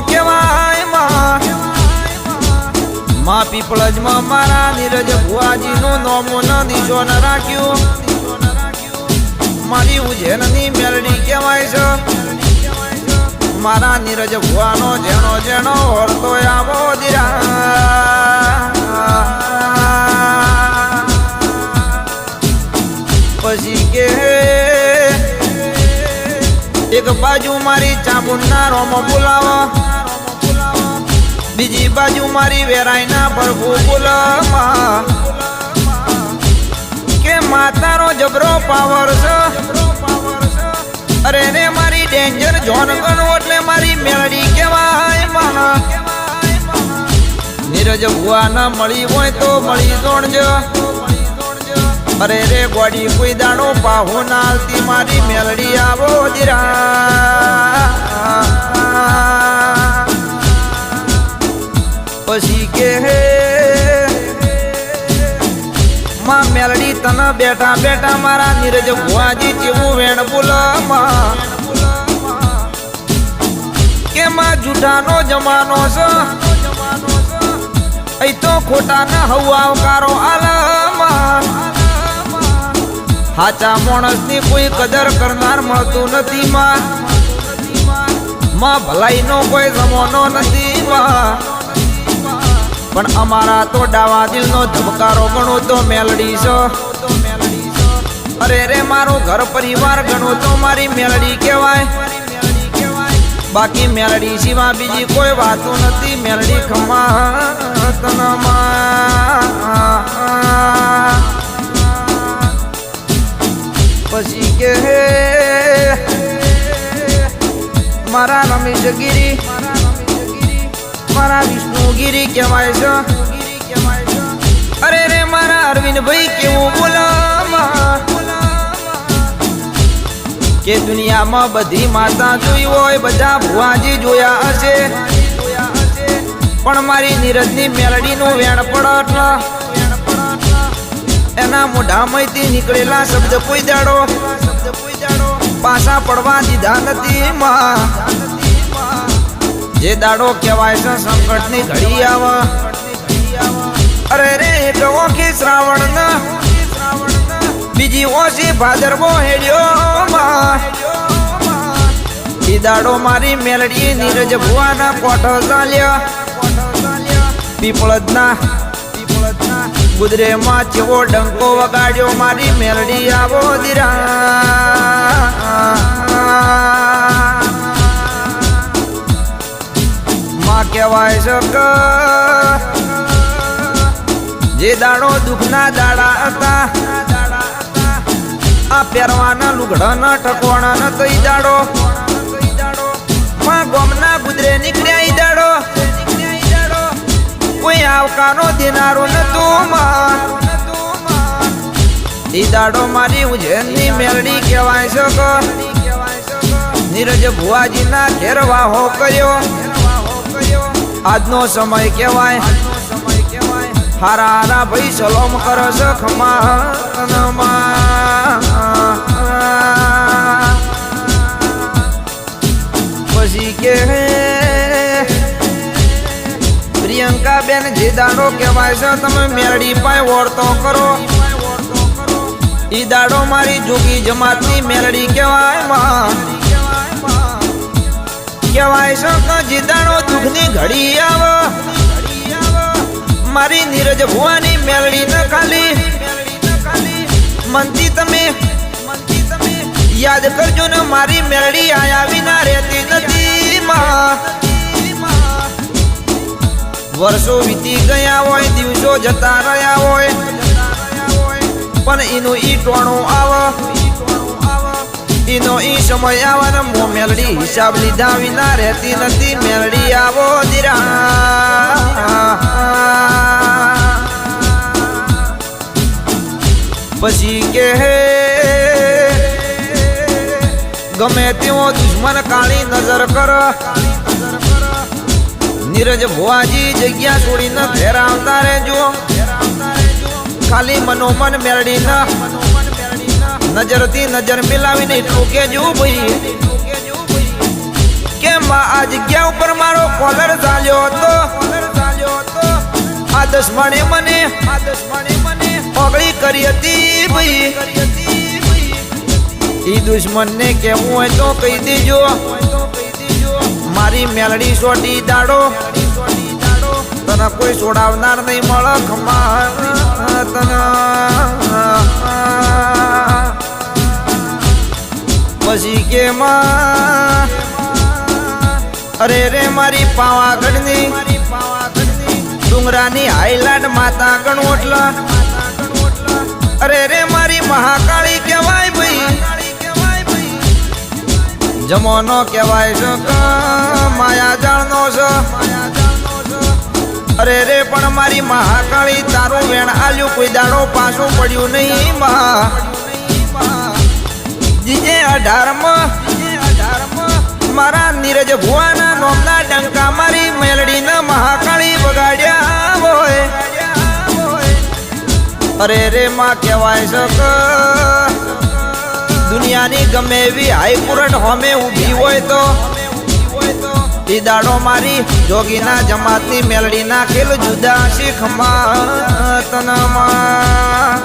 કેવાયમાં. માં પીપળજમાં મારા નીરજ ભુવાજીનું નોમું ન દીશો ન રાખ્યું. મારી ઉજેનની મેલડી કહેવાય છે. મારા નીરજ ભુવાનો જેણો જેણો વર્તો આવો દીરા. બાજુ મારી ચામુંડના રોમો બોલાવો. બીજી બાજુ મારી વેરાયના પ્રભુ બોલાવા. કે માતાનો જબરો પાવર છે. અરે રે મારી ડેન્જર જોન ગણો એટલે મારી મેળડી કહેવાય માના. નીરજ ભુવા ના મળી હોય તો મળી જોણજો. અરે રે ગોડી, કોઈ દાણો પાહો નાલતી મારી મેલડી આવો દીરા પછી કે માં મેલડી તને બેઠા બેઠા મારા નીરજ ભુવાજી જેવું વેણ બોલમાં. કે માં જૂઠાનો જમાનો છે. અહીં તો ખોટા ના હવા આવકારો આલમાં હાચા માણસની કોઈ કદર કરનાર મળતું નથી માં. માં ભલાઈનો કોઈ જમાનો નથી માં. પણ અમારા તો ડાવા દિલનો ધબકારો ગણો તો મેલડી છો. અરે રે મારું ઘર પરિવાર ગણો તો મારી મેલડી કહેવાય. બાકી મેલડી સિવાય બીજી કોઈ વાતો નથી. મેલડી ખમા તનમાં કે મારા રમેશ ગીરી મારા વિષ્ણુગીરી કહેવાય છે. અરે રે મારા અરવિંદભાઈ, કેવું બોલામાં કે દુનિયામાં બધી માતા જોઈ હોય, બધા ભુવાજી જોયા હશે. પણ મારી નીરજની મેલડીનું વેણ પડત એના મોઢામાંથી નીકળેલા શબ્દ કોઈ દાડો પાછા પડવા દીધા નથી માં. જે દાડો કહેવાય છે સંકટની ઘડી આવે. અરે રે, એક ઓખી શ્રાવણ ના બીજી ઓછી ભાદરવો હેડ્યો માં. દાડો મારી મેલડી નીરજ ભુવાના કોઠો ચાલ્યા. પીપળદના. ગુદરેમાં ચેવો ડંકો વગાડ્યો, મારી મેલડી આવો દીરા. માં કહેવાય છે જે દાડો દુઃખના દાડા હતા, આ પહેરવાના લુગડાના ટકોણા ન તઈ દાડો. માં ગોમના ગુદરે નીકળ્યા કોઈ આવકાનો દેનારો નતું માં ઈ દાડો મારી ઉજેરની મેલડી કહેવાય શકો નીરજ ભુવાજીના ઘેર વાહો કર્યો. આજનો સમય કહેવાય હારા હારા ભાઈ સલોમ કરો છે ખમા પ્રિયંકા જીદાડો કહેવાય છે, તમે મેરડી પાય ઓળતો કરો. ઈ દાડો મારી જોગી જમાતની મેરડી કહેવાયમાં. કહેવાય છે કે જીદાડો દુઃખની ઘડી આવો, મારી નીરજ ભુવાની મેલડી ન ખાલી. મનથી તમે યાદ કરજો ને, મારી મેલડી આયા વિના રહેતી નથી માં. વર્ષો વીતી ગયા હોય, દિવસો જતા રહ્યા હોય. પણ એનું ઈ ટોણું આવ, એનો ઈ સમય આવે મો મેલડી હિસાબ લીધા વિના રહેતી નથી, મેલડી આવો દીરા. પછી કે ગમે તેવો દુશ્મન કાળી નજર કર નીરજ ભુવાજી જગ્યા છોડીને ઘેર આવતા રહેજો. ખાલી મનોમન મેળડી નજરથી નજર મિલાવીને એટલું કેજો ભાઈ. કેમ આ જગ્યા ઉપર મારો કોલર ચાલ્યો હતો? આ દસમાણે મને આ દસમાણે મને પગળી કરી હતી ભાઈ. ઈ દુશ્મનને કેવું હોય તો કહી દેજો. મારી મેલડી સોટી દાડો. તને કોઈ છોડાવનાર નહીં મળે ખમા પછી કે માં, અરે રે મારી પાવાગઢની, ડુંગરાની હાઈલાટ માતા ગણોટલા જમોનો કહેવાય છે માયા જાણનો છે. અરે રે, પણ મારી મહાકાળી તારું વેણ આલ્યું, કોઈ દાડો પાછું પડ્યું નહીં મા. જીજે અઢારમાં મારા નીરજ ભુવાના નોમના ડંકા મારી મેલડીના મહાકાળી બગાડ્યા હોય. અરે રે, માં કહેવાય છે કે દુનિયાની ગમે એવી હાઈકોર્ટ હોમે ઊભી હોય તો. દાડો મારી જોગીના જમાતની મેલડી ખેલ જુદા શીખમાં તનમાં.